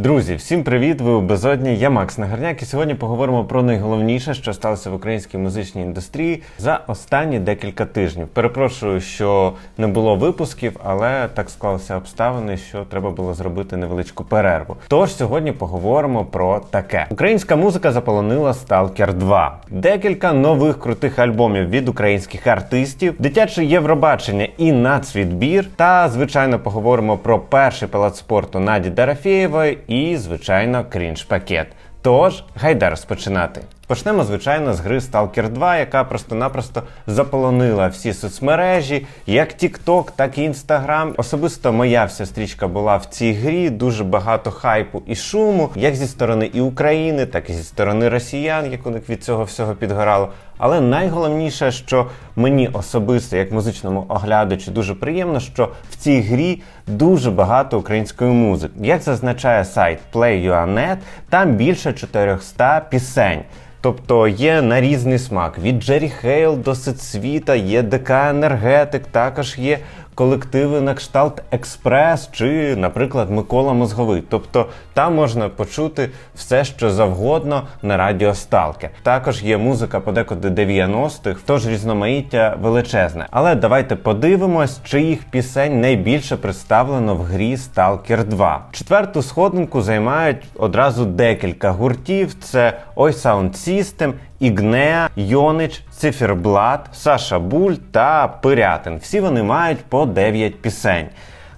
Друзі, всім привіт! Ви у безодні. Я Макс Нагарняк, і сьогодні поговоримо про найголовніше, що сталося в українській музичній індустрії за останні декілька тижнів. Перепрошую, що не було випусків, але так склалися обставини, що треба було зробити невеличку перерву. Тож сьогодні поговоримо про таке: українська музика заполонила Stalker 2. Декілька нових крутих альбомів від українських артистів, дитяче Євробачення і нацвідбір. Та звичайно поговоримо про перший палац спорту Наді Дарафєєвої і, звичайно, крінж пакет. Тож, гайда розпочинати. Почнемо, звичайно, з гри Stalker 2, яка просто-напросто заполонила всі соцмережі, як TikTok, так і Instagram. Особисто моя вся стрічка була в цій грі, дуже багато хайпу і шуму, як зі сторони і України, так і зі сторони росіян, як у них від цього всього підгорало. Але найголовніше, що мені особисто, як музичному оглядачу, дуже приємно, що в цій грі дуже багато української музики. Як зазначає сайт Play.ua.net, там більше 400 пісень. Тобто є на різний смак від Джері Хейл до Сицвіта, є ДК Енергетик, також є колективи на кшталт Експрес чи, наприклад, Микола Мозговий. Тобто там можна почути все, що завгодно на радіо Сталкер. Також є музика подекуди 90-х, тож різноманіття величезне. Але давайте подивимось, чиїх пісень найбільше представлено в грі Stalker 2. Четверту сходинку займають одразу декілька гуртів: це Ой Sound System, Ігнеа, Йонич, Циферблат, Саша Буль та Пирятин. Всі вони мають по 9 пісень.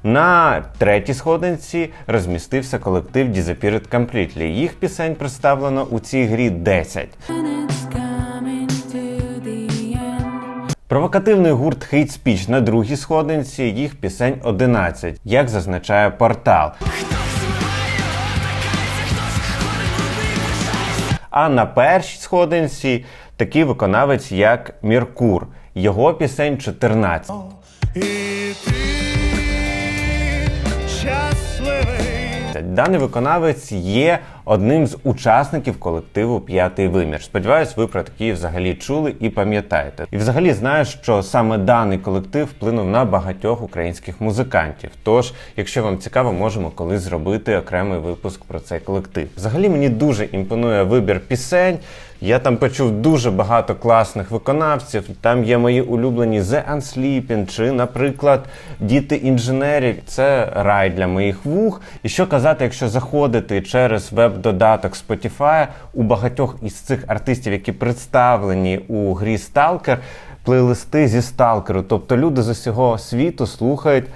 На третій сходинці розмістився колектив Disappeared Completely. Їх пісень представлено у цій грі 10. And it's coming to the end. Провокативний гурт Hate Speech на другій сходинці, їх пісень 11, як зазначає портал. А на першій сходинці такий виконавець, як Міркур. Його пісень 14. І ти Даний виконавець є одним з учасників колективу П'ятий вимір. Сподіваюсь, ви про такі взагалі чули і пам'ятаєте. І взагалі знаю, що саме даний колектив вплинув на багатьох українських музикантів. Тож, якщо вам цікаво, можемо колись зробити окремий випуск про цей колектив. Взагалі мені дуже імпонує вибір пісень. Я там почув дуже багато класних виконавців. Там є мої улюблені The Unsleeping чи, наприклад, Діти інженерів. Це рай для моїх вух. І що казати, якщо заходити через веб-додаток Spotify, у багатьох із цих артистів, які представлені у грі Stalker, плейлисти зі Сталкеру. Тобто люди з усього світу слухають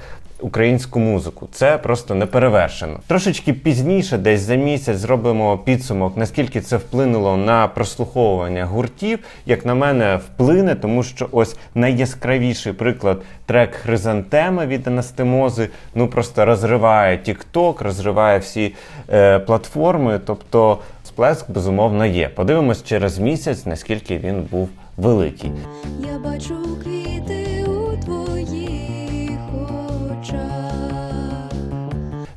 українську музику. Це просто неперевершено. Трошечки пізніше, десь за місяць, зробимо підсумок, наскільки це вплинуло на прослуховування гуртів. Як на мене, вплине, тому що ось найяскравіший приклад трек Хризантема від Анастемози ну просто розриває TikTok, розриває всі е, платформи. Тобто сплеск безумовно є. Подивимось через місяць, наскільки він був великий. Я бачу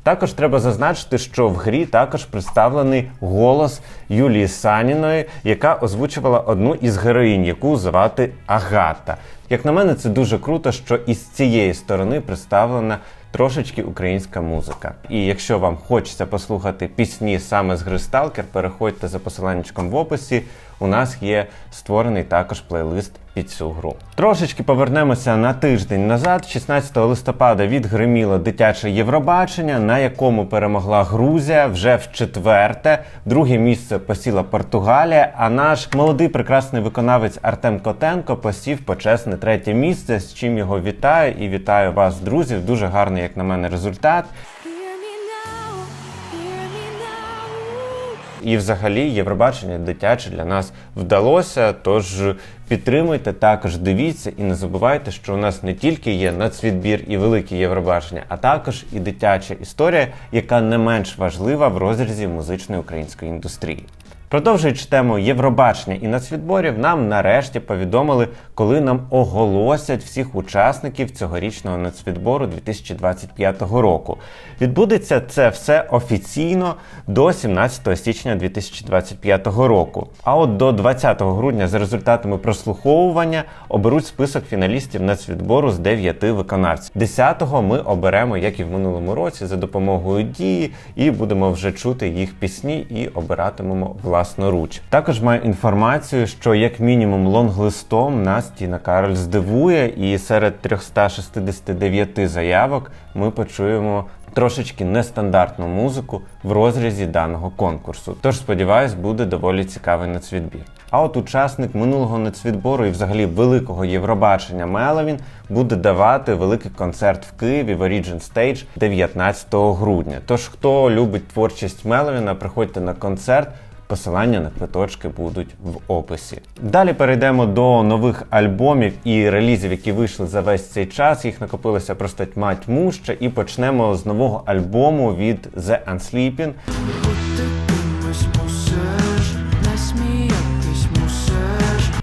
Також треба зазначити, що в грі також представлений голос Юлії Саніної, яка озвучувала одну із героїнь, яку звати Агата. Як на мене, це дуже круто, що із цієї сторони представлена трошечки українська музика. І якщо вам хочеться послухати пісні саме з гри Сталкер, переходьте за посиланнячком в описі. У нас є створений також плейлист під цю гру. Трошечки повернемося на тиждень назад. 16 листопада відгриміло дитяче Євробачення, на якому перемогла Грузія вже в четверте. Друге місце посіла Португалія. А наш молодий прекрасний виконавець Артем Котенко посів почесне третє місце. З чим його вітаю і вітаю вас, друзі. Дуже гарний, як на мене, результат. І взагалі Євробачення дитяче для нас вдалося. Тож підтримуйте, також дивіться і не забувайте, що у нас не тільки є нацвідбір і велике Євробачення, а також і дитяча історія, яка не менш важлива в розрізі музичної української індустрії. Продовжуючи тему Євробачення і нацвідборів, нам нарешті повідомили, коли нам оголосять всіх учасників цьогорічного нацвідбору 2025 року. Відбудеться це все офіційно до 17 січня 2025 року. А от до 20 грудня за результатами прослуховування оберуть список фіналістів нацвідбору з 9 виконавців. 10-го ми оберемо, як і в минулому році, за допомогою дії, і будемо вже чути їх пісні і обиратимемо власноруч. Також маю інформацію, що як мінімум лонглистом нас Тіна Кароль здивує, і серед 369 заявок ми почуємо трошечки нестандартну музику в розрізі даного конкурсу. Тож сподіваюсь, буде доволі цікавий нацвідбір. А от учасник минулого нацвідбору і взагалі великого Євробачення Меловін буде давати великий концерт в Києві в Origin Stage 19 грудня. Тож, хто любить творчість Меловіна, приходьте на концерт. Посилання на квиточки будуть в описі. Далі перейдемо до нових альбомів і релізів, які вийшли за весь цей час. Їх накопилося просто тьма тьмуща. І почнемо з нового альбому від The Unsleeping.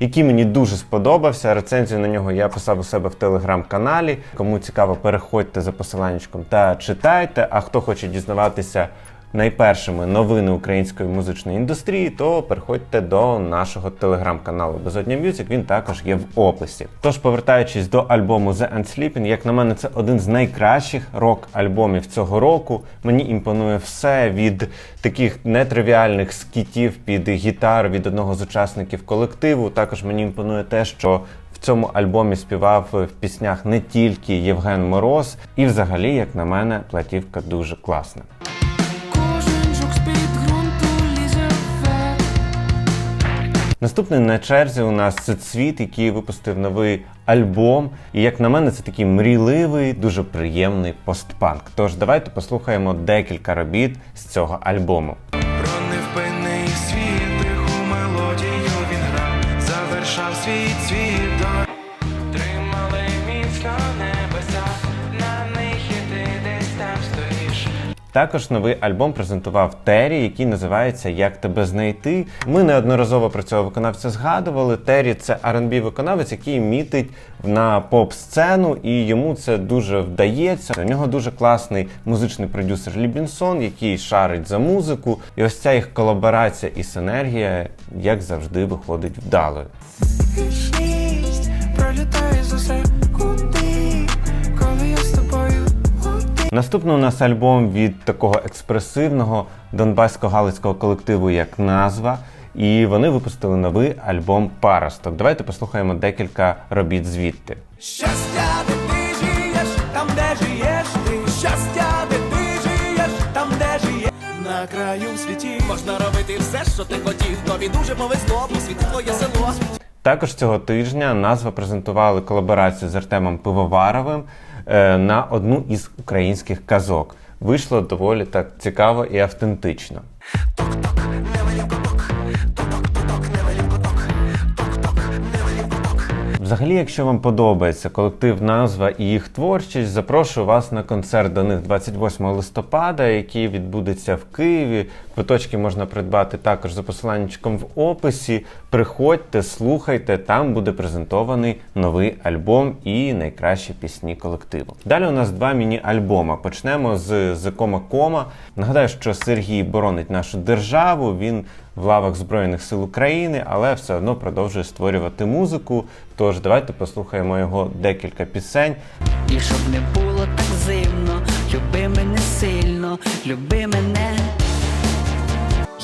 Який мені дуже сподобався. Рецензію на нього я писав у себе в телеграм-каналі. Кому цікаво, переходьте за посиланнячком та читайте. А хто хоче дізнаватися найпершими новини української музичної індустрії, то переходьте до нашого телеграм-каналу Безодня Мюзик. Він також є в описі. Тож, повертаючись до альбому The Unsleeping, як на мене, це один з найкращих рок-альбомів цього року. Мені імпонує все від таких нетривіальних скітів під гітару від одного з учасників колективу. Також мені імпонує те, що в цьому альбомі співав в піснях не тільки Євген Мороз, і взагалі, як на мене, платівка дуже класна. Наступний на черзі у нас це цвіт, який випустив новий альбом. І як на мене, це такий мрійливий, дуже приємний постпанк. Тож давайте послухаємо декілька робіт з цього альбому. Також новий альбом презентував Террі, який називається Як тебе знайти. Ми неодноразово про цього виконавця згадували. Террі це R&B виконавець, який мітить на поп-сцену, і йому це дуже вдається. У нього дуже класний музичний продюсер Лібінсон, який шарить за музику. І ось ця їх колаборація і синергія, як завжди, виходить вдалою. Наступний у нас альбом від такого експресивного донбасько-галицького колективу, як назва. І вони випустили новий альбом Паросток. Давайте послухаємо декілька робіт звідти. Щастя, де ти живеш, там, де живеш ти. Щастя, де ти живеш, там, де живеш. На краю світі можна робити все, що ти хотів. Тобі дуже повезло, бо світі твоє село. Також цього тижня назва презентували колаборацію з Артемом Пивоваровим на одну із українських казок. Вийшло доволі так цікаво і автентично. Взагалі, якщо вам подобається колектив назва і їх творчість, запрошую вас на концерт до них 28 листопада, який відбудеться в Києві. Квиточки можна придбати також за посиланнячком в описі. Приходьте, слухайте, там буде презентований новий альбом і найкращі пісні колективу. Далі у нас два міні-альбома. Почнемо з Зекома Кома. Нагадаю, що Сергій боронить нашу державу. Він в лавах Збройних сил України, але все одно продовжує створювати музику. Тож давайте послухаємо його декілька пісень. І щоб не було так зимно, люби мене сильно, люби мене.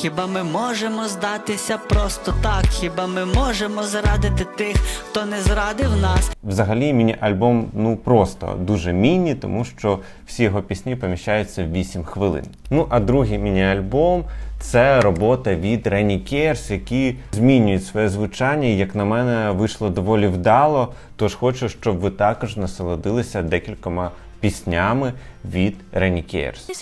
Хіба ми можемо здатися просто так? Хіба ми можемо зрадити тих, хто не зрадив нас? Взагалі, міні-альбом ну просто дуже міні, тому що всі його пісні поміщаються в 8 хвилин. Ну а другий міні-альбом це робота від Reni Cares, які змінюють своє звучання. і, Як на мене, вийшло доволі вдало. Тож хочу, щоб ви також насолодилися декількома піснями від Reni Cares.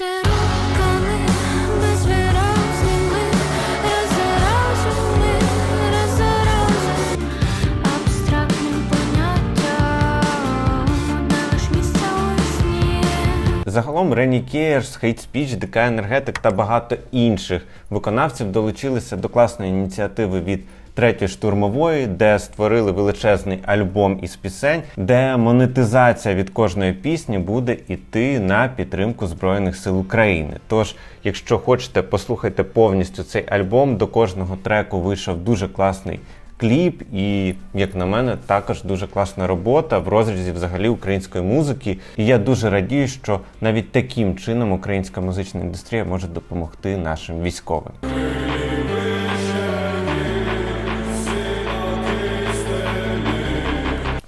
Загалом Рені Кейрс, Хейт Спіч, ДК Енергетик та багато інших виконавців долучилися до класної ініціативи від третьої штурмової, де створили величезний альбом із пісень, де монетизація від кожної пісні буде йти на підтримку Збройних сил України. Тож, якщо хочете, послухайте повністю цей альбом. До кожного треку вийшов дуже класний кліп, і, як на мене, також дуже класна робота в розрізі взагалі української музики. І я дуже радію, що навіть таким чином українська музична індустрія може допомогти нашим військовим.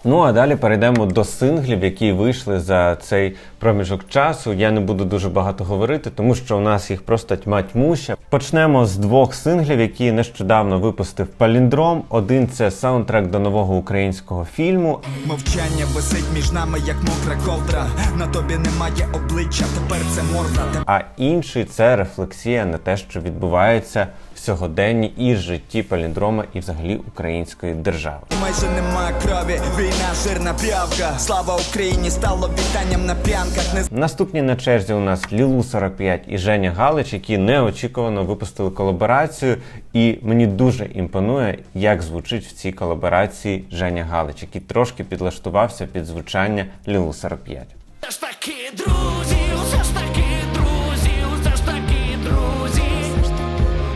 Ну а далі перейдемо до синглів, які вийшли за цей проміжок часу. Я не буду дуже багато говорити, тому що у нас їх просто тьма тьмуща. Почнемо з двох синглів, які нещодавно випустив Паліндром. Один це саундтрек до нового українського фільму, Мовчання висить між нами, як мокра ковдра. На тобі немає обличчя, тепер це морда. а інший це рефлексія на те, що відбувається сьогоденні і житті паліндрома, і взагалі української держави. Майже нема крові, війна жирна п'явка. Слава Україні стало вітанням на п'янках. Не Наступні на черзі у нас Лілу 45 і Женя Галич, які неочікувано випустили колаборацію. І мені дуже імпонує, як звучить в цій колаборації Женя Галич, який трошки підлаштувався під звучання Лілу 45. Все ж таки, друзі,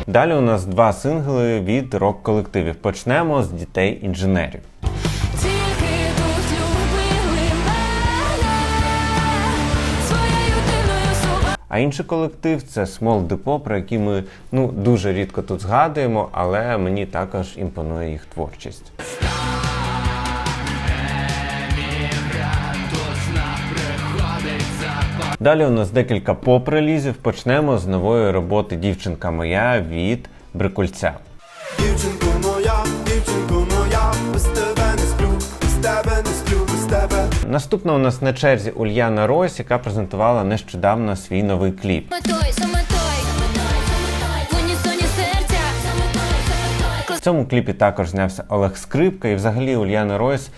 Далі у нас два сингли від рок-колективів. Почнемо з дітей інженерів. А інший колектив це Small Depot, про який ми ну дуже рідко тут згадуємо, але мені також імпонує їх творчість. Далі у нас декілька поп-релізів. Почнемо з нової роботи Дівчинка моя від Брикульця. Дівчинко моя, дівчинко моя, без тебе не сплю, без тебе не сплю, без тебе. Наступна у нас на черзі Ульяна Ройс, яка презентувала нещодавно свій новий кліп. В унісоні серця. В цьому кліпі також знявся Олег Скрипка, і взагалі Ульяна Ройс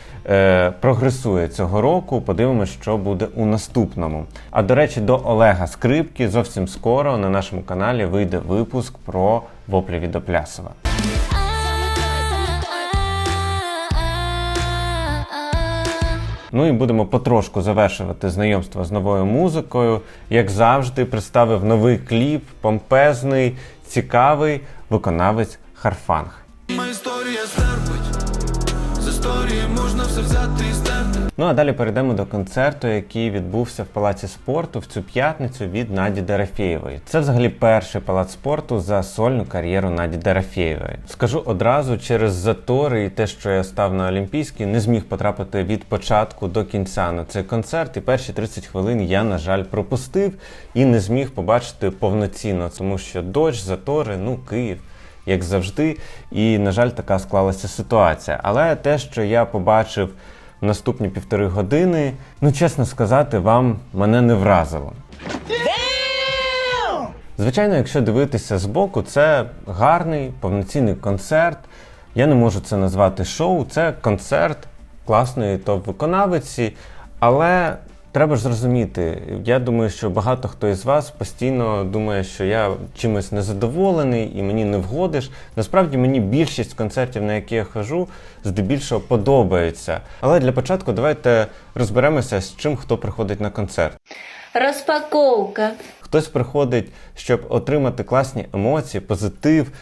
прогресує цього року. Подивимось, що буде у наступному. А до речі, до Олега Скрипки зовсім скоро на нашому каналі вийде випуск про воплі від Оплясова. Ну і будемо потрошку завершувати знайомство з новою музикою. Як завжди, представив новий кліп, помпезний, цікавий виконавець Харфанг. Історія історії можна все взяти і стерти. Ну а далі перейдемо до концерту, який відбувся в палаці спорту в цю п'ятницю від Наді Дорофєєвої. Це взагалі перший палац спорту за сольну кар'єру Наді Дорофєєвої. Скажу одразу, через затори і те, що я став на Олімпійський, не зміг потрапити від початку до кінця на цей концерт. І перші 30 хвилин я, на жаль, пропустив і не зміг побачити повноцінно, тому що дощ, затори, ну Київ як завжди. І, на жаль, така склалася ситуація. Але те, що я побачив в наступні півтори години, ну чесно сказати, вам мене не вразило. Звичайно, якщо дивитися збоку, це гарний повноцінний концерт. Я не можу це назвати шоу, це концерт класної топ-виконавиці, але треба ж зрозуміти. Я думаю, що багато хто із вас постійно думає, що я чимось незадоволений і мені не вгодиш. Насправді мені більшість концертів, на які я хожу, здебільшого подобається. Але для початку давайте розберемося, з чим хто приходить на концерт. Розпаковка. Хтось приходить, щоб отримати класні емоції, позитив.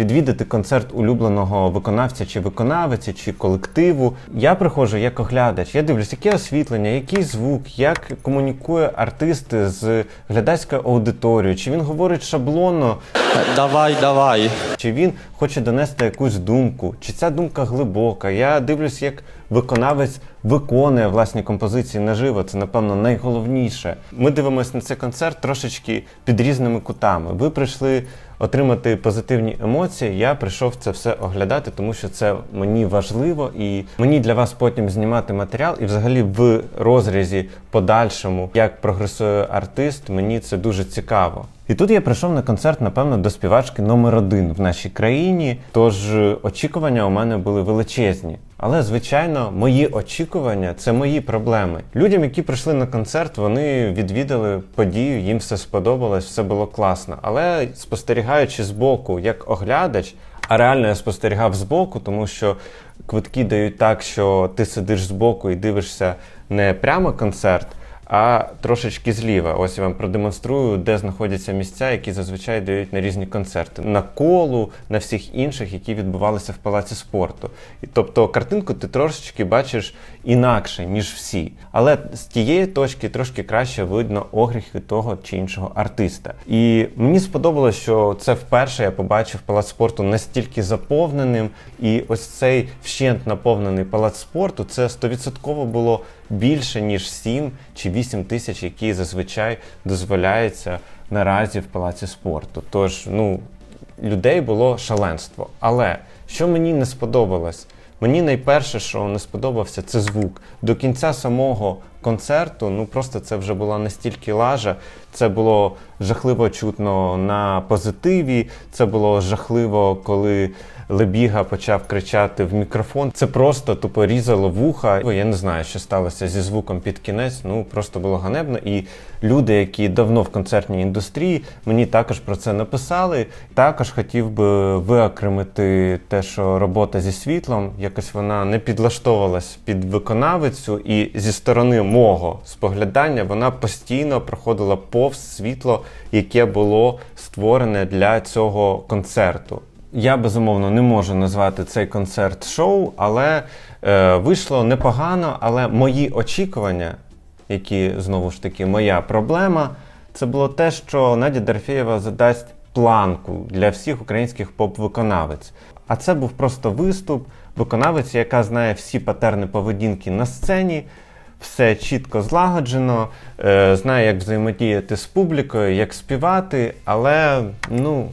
Відвідати концерт улюбленого виконавця чи виконавиці, чи колективу. Я приходжу як оглядач, я дивлюсь, яке освітлення, який звук, як комунікує артист з глядацькою аудиторією, чи він говорить шаблонно, Давай, давай. чи він хоче донести якусь думку, чи ця думка глибока. Я дивлюсь, як виконавець виконує власні композиції наживо. Це, напевно, найголовніше. Ми дивимося на цей концерт трошечки під різними кутами. Ви прийшли отримати позитивні емоції. Я прийшов це все оглядати, тому що це мені важливо, і мені для вас потім знімати матеріал. І взагалі в розрізі подальшому, як прогресує артист, мені це дуже цікаво. І тут я прийшов на концерт, напевно, до співачки номер один в нашій країні. Тож е, очікування у мене були величезні. Але, звичайно, мої очікування це мої проблеми. Людям, які прийшли на концерт, вони відвідали подію, їм все сподобалось, все було класно. Але спостерігаючи збоку як оглядач, а реально я спостерігав збоку, тому що квитки дають так, що ти сидиш збоку і дивишся не прямо концерт, а трошечки зліва. Ось я вам продемонструю, де знаходяться місця, які зазвичай дають на різні концерти. На колу, на всіх інших, які відбувалися в палаці спорту. І, тобто картинку ти трошечки бачиш інакше, ніж всі. Але з тієї точки трошки краще видно огріхи того чи іншого артиста. І мені сподобалось, що це вперше я побачив палац спорту настільки заповненим, і ось цей вщент наповнений палац спорту це 100% було більше ніж 7 чи 8 тисяч, які зазвичай дозволяється наразі в палаці спорту. Тож, ну, людей було шаленство. Але що мені не сподобалось? Мені найперше, що не сподобався, це звук. До кінця самого концерту, ну просто це вже була настільки лажа. Це було жахливо чутно на позитиві. Це було жахливо, коли Лебіга почав кричати в мікрофон. Це просто тупо різало вуха. Я не знаю, що сталося зі звуком під кінець. Ну просто було ганебно. І люди, які давно в концертній індустрії, мені також про це написали. Також хотів би виокремити те, що робота зі світлом якось вона не підлаштовувалась під виконавицю, і зі сторони мого споглядання вона постійно проходила повз світло, яке було створене для цього концерту. Я безумовно не можу назвати цей концерт шоу, але е, вийшло непогано. Але мої очікування, які знову ж таки моя проблема, це було те, що Надя Дорофєєва задасть планку для всіх українських поп-виконавець. А це був просто виступ виконавиці, яка знає всі патерни поведінки на сцені. Все чітко злагоджено, е, знає, як взаємодіяти з публікою, як співати, але ну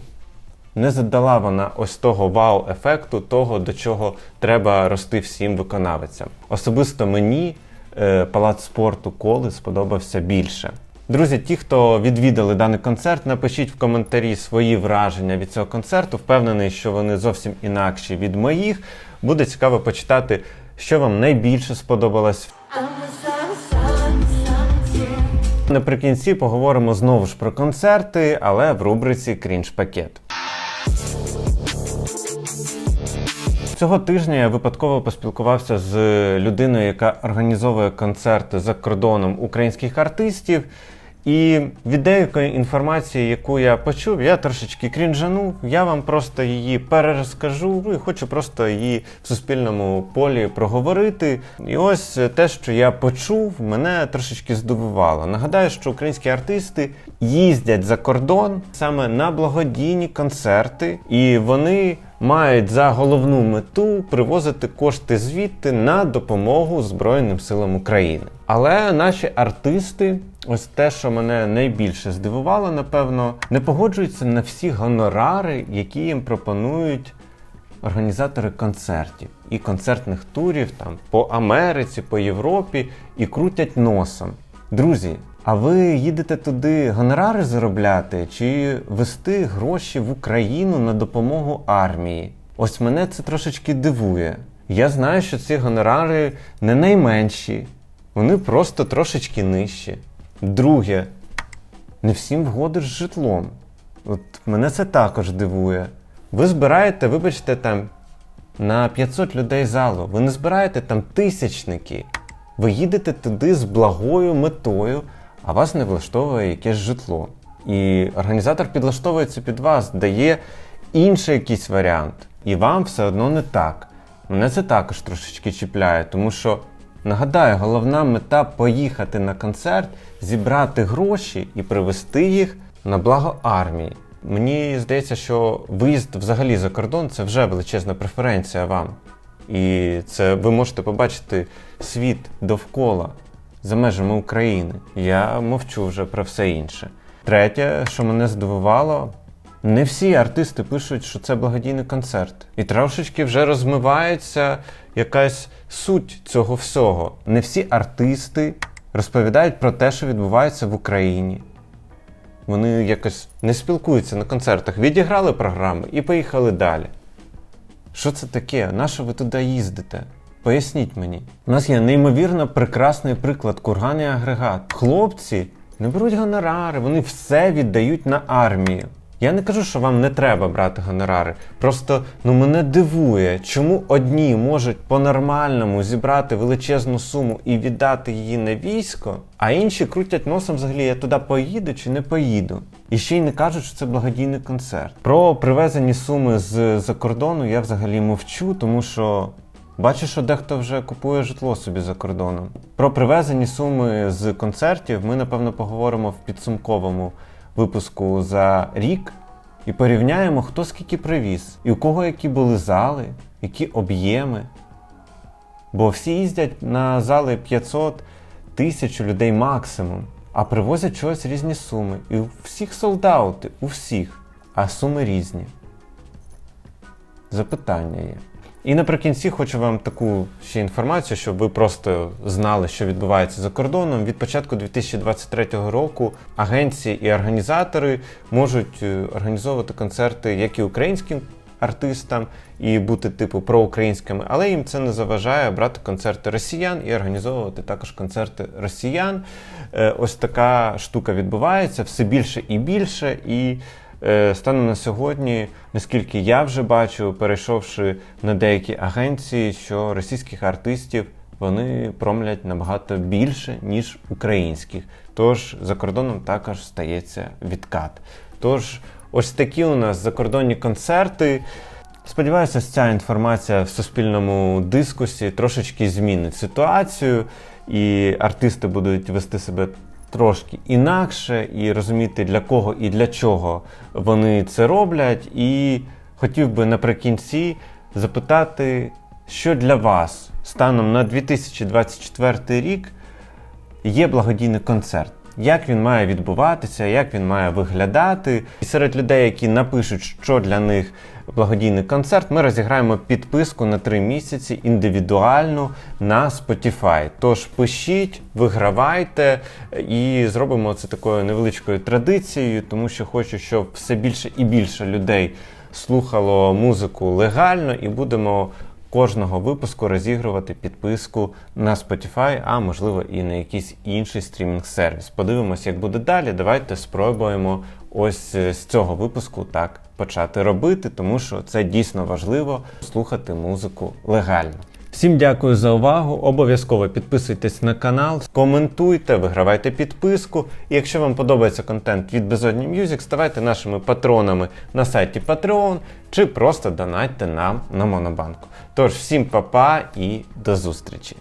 не задала вона ось того вау-ефекту, того, до чого треба рости всім виконавицям. Особисто мені е, палац спорту коли сподобався більше. Друзі, ті, хто відвідали даний концерт, напишіть в коментарі свої враження від цього концерту. Впевнений, що вони зовсім інакші від моїх. Буде цікаво почитати, що вам найбільше сподобалось. Наприкінці поговоримо знову ж про концерти, але в рубриці Крінж пакет. Цього тижня я випадково поспілкувався з людиною, яка організовує концерти за кордоном українських артистів. І від деякої інформації, яку я почув, я трошечки крінжанув. Я вам просто її перерозкажу ну, і хочу просто її в суспільному полі проговорити. І ось те, що я почув, мене трошечки здивувало. Нагадаю, що українські артисти їздять за кордон саме на благодійні концерти, і вони мають за головну мету привозити кошти звідти на допомогу Збройним силам України. Але наші артисти, ось те, що мене найбільше здивувало, напевно, не погоджуються на всі гонорари, які їм пропонують організатори концертів і концертних турів там по Америці, по Європі і крутять носом. Друзі, а ви їдете туди гонорари заробляти чи вести гроші в Україну на допомогу армії? Ось мене це трошечки дивує. Я знаю, що ці гонорари не найменші, вони просто трошечки нижчі. Друге, не всім вгодиш з житлом. От мене це також дивує. Ви збираєте, вибачте, там на 500 людей залу. Ви не збираєте там тисячники. Ви їдете туди з благою метою, а вас не влаштовує якесь житло. І організатор підлаштовується під вас, дає інший якийсь варіант. І вам все одно не так. Мене це також трошечки чіпляє, тому що, нагадаю, головна мета поїхати на концерт, зібрати гроші і привезти їх на благо армії. Мені здається, що виїзд взагалі за кордон це вже величезна преференція вам. І це ви можете побачити світ довкола за межами України. Я мовчу вже про все інше. Третє, що мене здивувало, не всі артисти пишуть, що це благодійний концерт. І трошечки вже розмивається якась суть цього всього. Не всі артисти розповідають про те, що відбувається в Україні. Вони якось не спілкуються на концертах, відіграли програми і поїхали далі. Що це таке? Нащо ви туди їздите? Поясніть мені. У нас є неймовірно прекрасний приклад курган і агрегат. Хлопці не беруть гонорари, вони все віддають на армію. Я не кажу, що вам не треба брати гонорари. Просто ну мене дивує, чому одні можуть по-нормальному зібрати величезну суму і віддати її на військо, а інші крутять носом взагалі, я туди поїду чи не поїду. І ще й не кажуть, що це благодійний концерт. Про привезені суми з-за кордону я взагалі мовчу, тому що Бачу, що дехто вже купує житло собі за кордоном. Про привезені суми з концертів ми, напевно, поговоримо в підсумковому випуску за рік і порівняємо, хто скільки привіз, і у кого які були зали, які об'єми. Бо всі їздять на зали 500 тисяч людей максимум, а привозять чогось різні суми. І у всіх солдаути, у всіх, а суми різні. Запитання є. І наприкінці хочу вам таку ще інформацію, щоб ви просто знали, що відбувається за кордоном. Від початку 2023 року агенції і організатори можуть е, організовувати концерти як і українським артистам і бути типу проукраїнськими, але їм це не заважає брати концерти росіян і організовувати також концерти росіян. Е, Ось така штука відбувається все більше і більше. І Станом на сьогодні, наскільки я вже бачу, перейшовши на деякі агенції, що російських артистів вони промлять набагато більше, ніж українських. Тож за кордоном також стається відкат. Тож, ось такі у нас закордонні концерти. Сподіваюся, ця інформація в суспільному дискусі трошечки змінить ситуацію, і артисти будуть вести себе трошки інакше і розуміти, для кого і для чого вони це роблять. І хотів би наприкінці запитати, що для вас станом на 2024 рік є благодійний концерт. Як він має відбуватися, як він має виглядати. І серед людей, які напишуть, що для них благодійний концерт, ми розіграємо підписку на 3 місяці індивідуальну на Spotify. Тож пишіть, вигравайте і зробимо це такою невеличкою традицією, тому що хочу, щоб все більше і більше людей слухало музику легально, і будемо кожного випуску розігрувати підписку на Spotify, а можливо і на якийсь інший стрімінг-сервіс. Подивимось, як буде далі. Давайте спробуємо ось е, з цього випуску так почати робити, тому що це дійсно важливо слухати музику легально. Всім дякую за увагу. Обов'язково підписуйтесь на канал, коментуйте, вигравайте підписку. І якщо вам подобається контент від Безодні Music, ставайте нашими патронами на сайті Patreon чи просто донатьте нам на Монобанку. Тож всім па-па і до зустрічі!